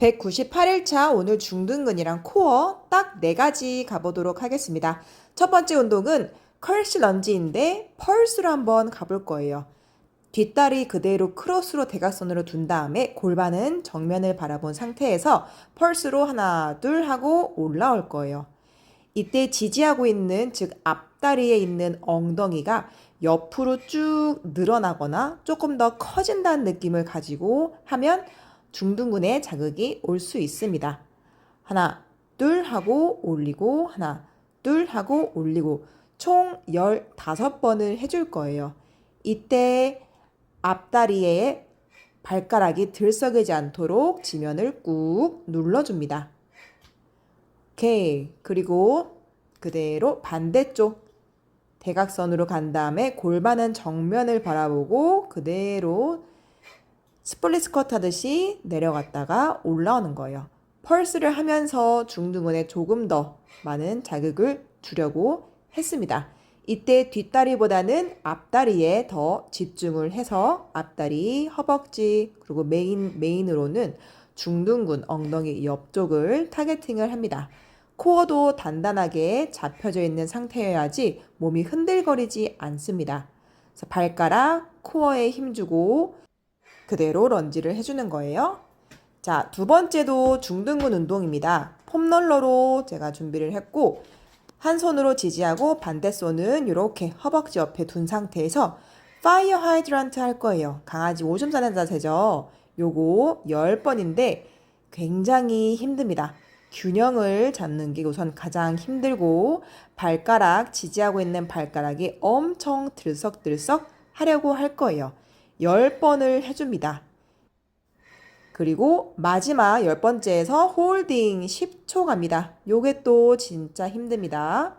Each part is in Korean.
198일차 오늘 중등근이랑 코어 딱 네 가지 가보도록 하겠습니다. 첫 번째 운동은 컬시 런지인데 펄스로 한번 가볼 거예요. 뒷다리 그대로 크로스로 대각선으로 둔 다음에 골반은 정면을 바라본 상태에서 펄스로 하나 둘 하고 올라올 거예요. 이때 지지하고 있는 즉 앞다리에 있는 엉덩이가 옆으로 쭉 늘어나거나 조금 더 커진다는 느낌을 가지고 하면 중둔근에 자극이 올 수 있습니다. 하나, 둘 하고 올리고 하나, 둘 하고 올리고 총 15번을 해줄 거예요. 이때 앞다리에 발가락이 들썩이지 않도록 지면을 꾹 눌러줍니다. 오케이. 그리고 그대로 반대쪽 대각선으로 간 다음에 골반은 정면을 바라보고 그대로 스플릿 스쿼트 하듯이 내려갔다가 올라오는 거예요. 펄스를 하면서 중둔근에 조금 더 많은 자극을 주려고 했습니다. 이때 뒷다리보다는 앞다리에 더 집중을 해서 앞다리, 허벅지, 그리고 메인, 메인으로는 중둔근, 엉덩이 옆쪽을 타겟팅을 합니다. 코어도 단단하게 잡혀져 있는 상태여야지 몸이 흔들거리지 않습니다. 발가락, 코어에 힘주고 그대로 런지를 해주는 거예요. 자, 두 번째도 중둔근 운동입니다. 폼롤러로 제가 준비를 했고, 한 손으로 지지하고 반대 손은 이렇게 허벅지 옆에 둔 상태에서 파이어 하이드란트 할 거예요. 강아지 오줌 싸는 자세죠. 요거 10번인데 굉장히 힘듭니다. 균형을 잡는 게 우선 가장 힘들고 발가락 지지하고 있는 발가락이 엄청 들썩들썩 하려고 할 거예요. 10번을 해줍니다. 그리고 마지막 열 번째에서 홀딩 10초 갑니다. 요게 또 진짜 힘듭니다.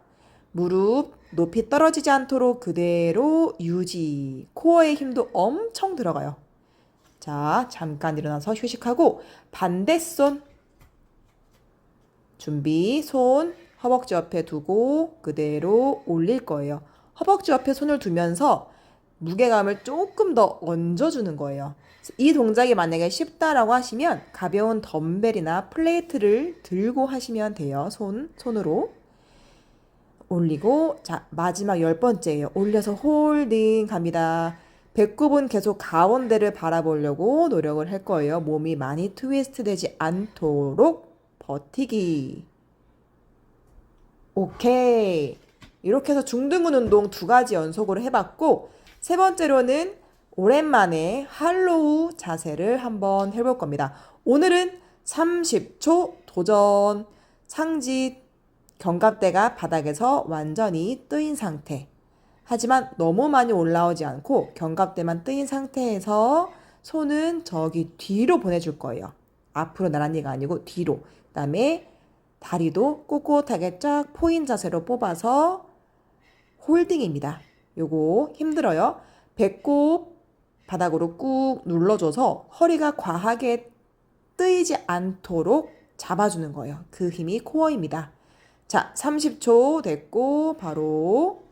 무릎 높이 떨어지지 않도록 그대로 유지. 코어의 힘도 엄청 들어가요. 자, 잠깐 일어나서 휴식하고 반대 손 준비. 손 허벅지 옆에 두고 그대로 올릴 거예요. 허벅지 옆에 손을 두면서 무게감을 조금 더 얹어주는 거예요. 이 동작이 만약에 쉽다라고 하시면 가벼운 덤벨이나 플레이트를 들고 하시면 돼요. 손, 손으로. 올리고, 자, 마지막 열 번째예요. 올려서 홀딩 갑니다. 배꼽은 계속 가운데를 바라보려고 노력을 할 거예요. 몸이 많이 트위스트 되지 않도록 버티기. 오케이. 이렇게 해서 중등근 운동 두 가지 연속으로 해봤고, 세 번째로는 오랜만에 할로우 자세를 한번 해볼 겁니다. 오늘은 30초 도전 상지 견갑대가 바닥에서 완전히 뜨인 상태. 하지만 너무 많이 올라오지 않고 견갑대만 뜨인 상태에서 손은 저기 뒤로 보내줄 거예요. 앞으로 나란히가 아니고 뒤로. 그 다음에 다리도 꼿꼿하게 쫙 포인 자세로 뽑아서 홀딩입니다. 요거 힘들어요. 배꼽 바닥으로 꾹 눌러줘서 허리가 과하게 뜨이지 않도록 잡아주는 거예요. 그 힘이 코어입니다. 자, 30초 됐고 바로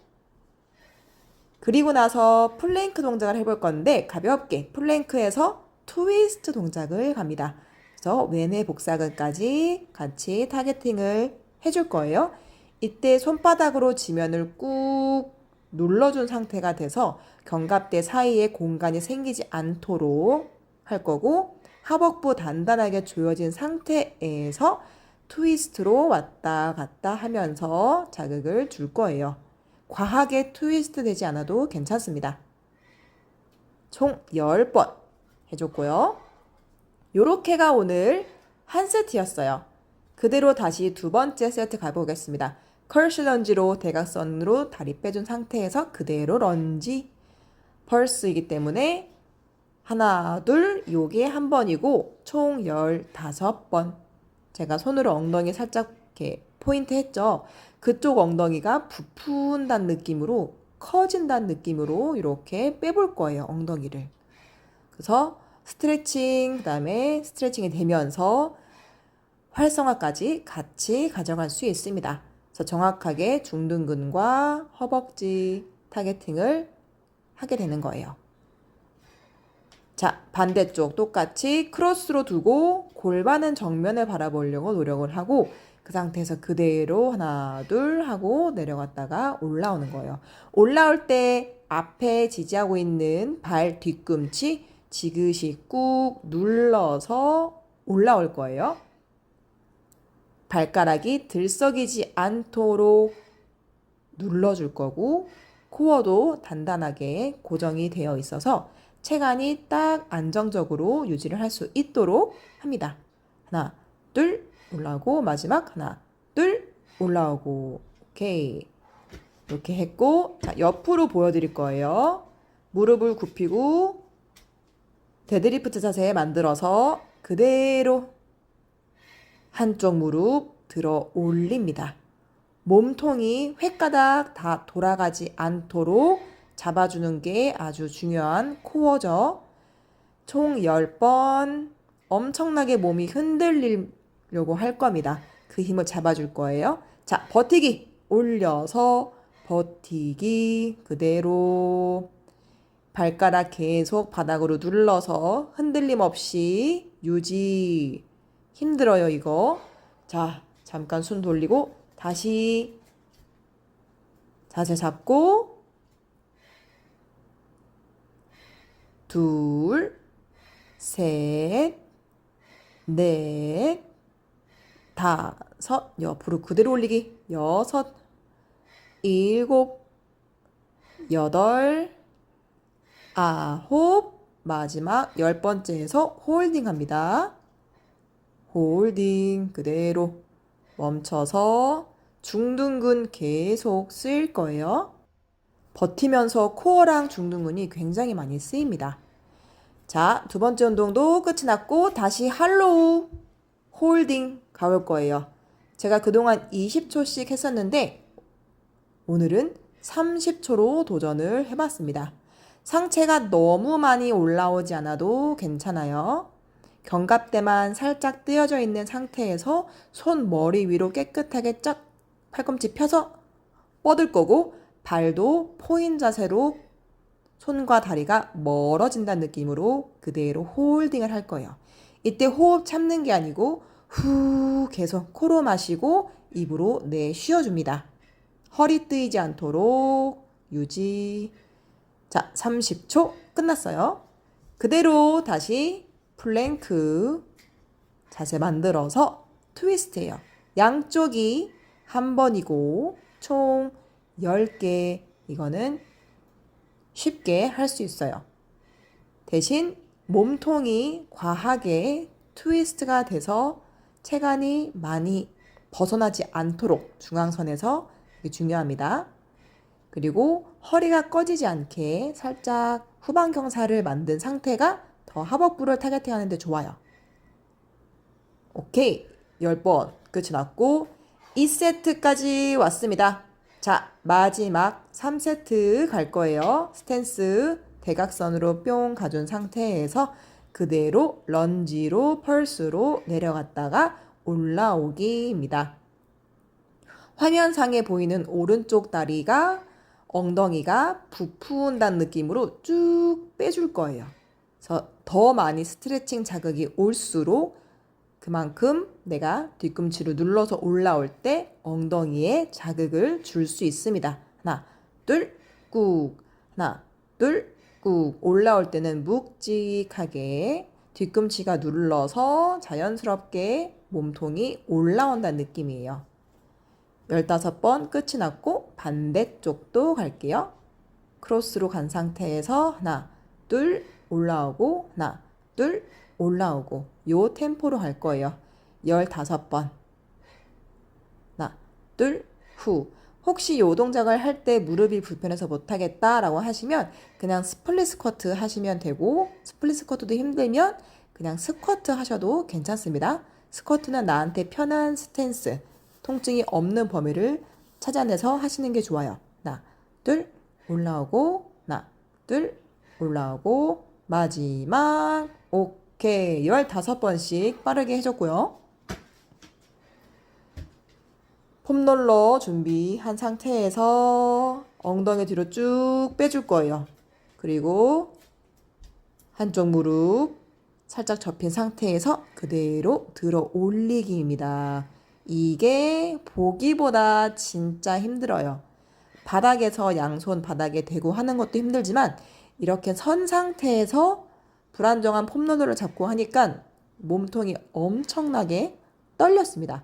그리고 나서 플랭크 동작을 해볼 건데 가볍게 플랭크에서 트위스트 동작을 갑니다. 그래서 왼의 복사근까지 같이 타겟팅을 해줄 거예요. 이때 손바닥으로 지면을 꾹 눌러준 상태가 돼서 견갑대 사이에 공간이 생기지 않도록 할 거고 하복부 단단하게 조여진 상태에서 트위스트로 왔다 갔다 하면서 자극을 줄 거예요. 과하게 트위스트 되지 않아도 괜찮습니다. 총 10번 해줬고요. 요렇게가 오늘 한 세트였어요. 그대로 다시 두 번째 세트 가보겠습니다. 컬시 런지로 대각선으로 다리 빼준 상태에서 그대로 런지 펄스이기 때문에 하나, 둘, 요게 한 번이고 총 15번. 제가 손으로 엉덩이 살짝 이렇게 포인트 했죠. 그쪽 엉덩이가 부푼다는 느낌으로 커진다는 느낌으로 이렇게 빼볼 거예요. 엉덩이를. 그래서 스트레칭, 그 다음에 스트레칭이 되면서 활성화까지 같이 가져갈 수 있습니다. 그래서 정확하게 중둔근과 허벅지 타겟팅을 하게 되는 거예요. 자, 반대쪽 똑같이 크로스로 두고 골반은 정면을 바라보려고 노력을 하고 그 상태에서 그대로 하나, 둘 하고 내려갔다가 올라오는 거예요. 올라올 때 앞에 지지하고 있는 발 뒤꿈치 지그시 꾹 눌러서 올라올 거예요. 발가락이 들썩이지 않도록 눌러줄 거고 코어도 단단하게 고정이 되어 있어서 체간이 딱 안정적으로 유지를 할 수 있도록 합니다. 하나, 둘, 올라오고 마지막 하나, 둘, 올라오고 오케이. 이렇게 했고 자, 옆으로 보여드릴 거예요. 무릎을 굽히고 데드리프트 자세 만들어서 그대로 한쪽 무릎 들어 올립니다. 몸통이 횟가닥 다 돌아가지 않도록 잡아주는 게 아주 중요한 코어죠. 총 10번 엄청나게 몸이 흔들리려고 할 겁니다. 그 힘을 잡아줄 거예요. 자, 버티기 올려서 버티기 그대로 발가락 계속 바닥으로 눌러서 흔들림 없이 유지 힘들어요 이거. 자 잠깐 손 돌리고 다시. 자세 잡고. 둘, 셋, 넷, 다섯, 옆으로 그대로 올리기, 여섯, 일곱, 여덟, 아홉, 마지막 열 번째에서 홀딩 합니다. 홀딩 그대로 멈춰서 중둔근 계속 쓰일 거예요. 버티면서 코어랑 중둔근이 굉장히 많이 쓰입니다. 자, 두 번째 운동도 끝이 났고 다시 할로우 홀딩 가볼 거예요. 제가 그동안 20초씩 했었는데 오늘은 30초로 도전을 해봤습니다. 상체가 너무 많이 올라오지 않아도 괜찮아요. 견갑대만 살짝 띄어져 있는 상태에서 손 머리 위로 깨끗하게 쫙 팔꿈치 펴서 뻗을 거고 발도 포인 자세로 손과 다리가 멀어진다는 느낌으로 그대로 홀딩을 할 거예요. 이때 호흡 참는 게 아니고 후 계속 코로 마시고 입으로 내쉬어줍니다. 허리 뜨이지 않도록 유지. 자, 30초 끝났어요. 그대로 다시 플랭크 자세 만들어서 트위스트예요. 양쪽이 한 번이고 총 10개 이거는 쉽게 할 수 있어요. 대신 몸통이 과하게 트위스트가 돼서 체간이 많이 벗어나지 않도록 중앙선에서 중요합니다. 그리고 허리가 꺼지지 않게 살짝 후방 경사를 만든 상태가 더 하복부를 타겟팅 하는데 좋아요. 오케이. 10번 끝이 났고 2세트까지 왔습니다. 자, 마지막 3세트 갈 거예요. 스탠스 대각선으로 뿅 가준 상태에서 그대로 런지로 펄스로 내려갔다가 올라오기입니다. 화면상에 보이는 오른쪽 다리가 엉덩이가 부푼다는 느낌으로 쭉 빼줄 거예요. 그래서 더 많이 스트레칭 자극이 올수록 그만큼 내가 뒤꿈치를 눌러서 올라올 때 엉덩이에 자극을 줄 수 있습니다. 하나, 둘, 꾹. 하나, 둘, 꾹. 올라올 때는 묵직하게 뒤꿈치가 눌러서 자연스럽게 몸통이 올라온다는 느낌이에요. 15번 끝이 났고 반대쪽도 갈게요. 크로스로 간 상태에서 하나, 둘, 올라오고 하나, 둘, 올라오고 요 템포로 할 거예요. 15번. 하나, 둘, 후. 혹시 요 동작을 할 때 무릎이 불편해서 못하겠다라고 하시면 그냥 스플릿 스쿼트 하시면 되고 스플릿 스쿼트도 힘들면 그냥 스쿼트 하셔도 괜찮습니다. 스쿼트는 나한테 편한 스탠스, 통증이 없는 범위를 찾아내서 하시는 게 좋아요. 하나, 둘, 올라오고, 하나, 둘, 올라오고, 마지막, 오케이. 15번씩 빠르게 해줬고요. 폼롤러 준비한 상태에서 엉덩이 뒤로 쭉 빼줄 거예요. 그리고 한쪽 무릎 살짝 접힌 상태에서 그대로 들어 올리기입니다. 이게 보기보다 진짜 힘들어요. 바닥에서 양손 바닥에 대고 하는 것도 힘들지만 이렇게 선 상태에서 불안정한 폼롤러를 잡고 하니까 몸통이 엄청나게 떨렸습니다.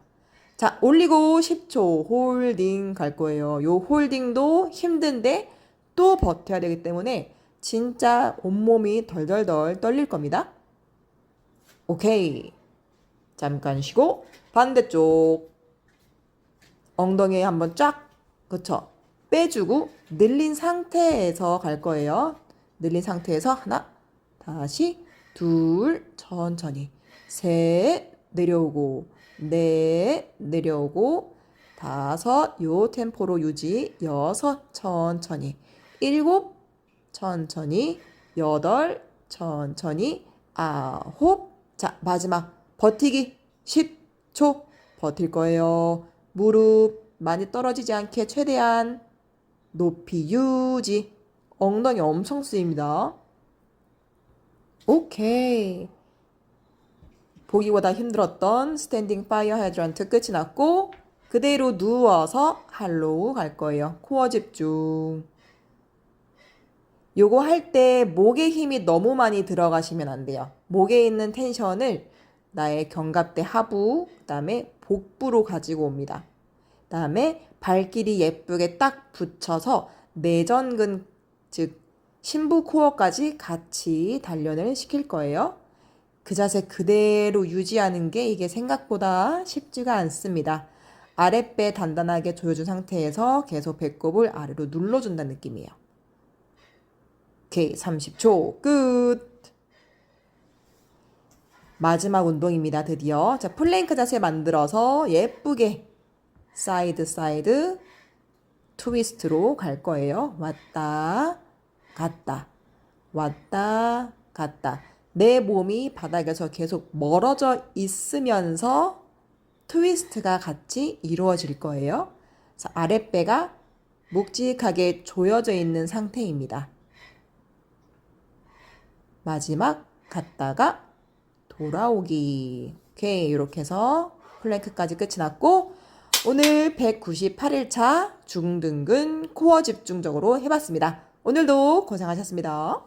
자, 올리고 10초 홀딩 갈 거예요. 요 홀딩도 힘든데 또 버텨야 되기 때문에 진짜 온몸이 덜덜덜 떨릴 겁니다. 오케이. 잠깐 쉬고 반대쪽 엉덩이 한번 쫙 그쵸 빼주고 늘린 상태에서 갈 거예요. 늘린 상태에서 하나 다시 둘 천천히. 셋 내려오고. 넷 내려오고. 다섯 요 템포로 유지. 여섯 천천히. 일곱 천천히. 여덟 천천히. 아홉. 자 마지막. 버티기. 10초. 버틸 거예요. 무릎 많이 떨어지지 않게 최대한 높이 유지 엉덩이 엄청 쓰입니다 오케이 보기보다 힘들었던 스탠딩 파이어 하이드런트 끝이 났고 그대로 누워서 할로우 갈 거예요. 코어 집중. 요거 할 때 목에 힘이 너무 많이 들어가시면 안 돼요. 목에 있는 텐션을 나의 견갑대 하부, 그다음에 복부로 가지고 옵니다. 그다음에 발길이 예쁘게 딱 붙여서 내전근 즉 신부 코어까지 같이 단련을 시킬 거예요. 그 자세 그대로 유지하는 게 이게 생각보다 쉽지가 않습니다. 아랫배 단단하게 조여준 상태에서 계속 배꼽을 아래로 눌러준다는 느낌이에요. 오케이, 30초 끝. 마지막 운동입니다, 드디어. 자, 플랭크 자세 만들어서 예쁘게 사이드 사이드 트위스트로 갈 거예요. 왔다, 갔다, 왔다, 갔다. 내 몸이 바닥에서 계속 멀어져 있으면서 트위스트가 같이 이루어질 거예요. 그래서 아랫배가 묵직하게 조여져 있는 상태입니다. 마지막 갔다가 돌아오기. 오케이, 이렇게 해서 플랭크까지 끝이 났고 오늘 198일차 중등근 코어 집중적으로 해봤습니다. 오늘도 고생하셨습니다.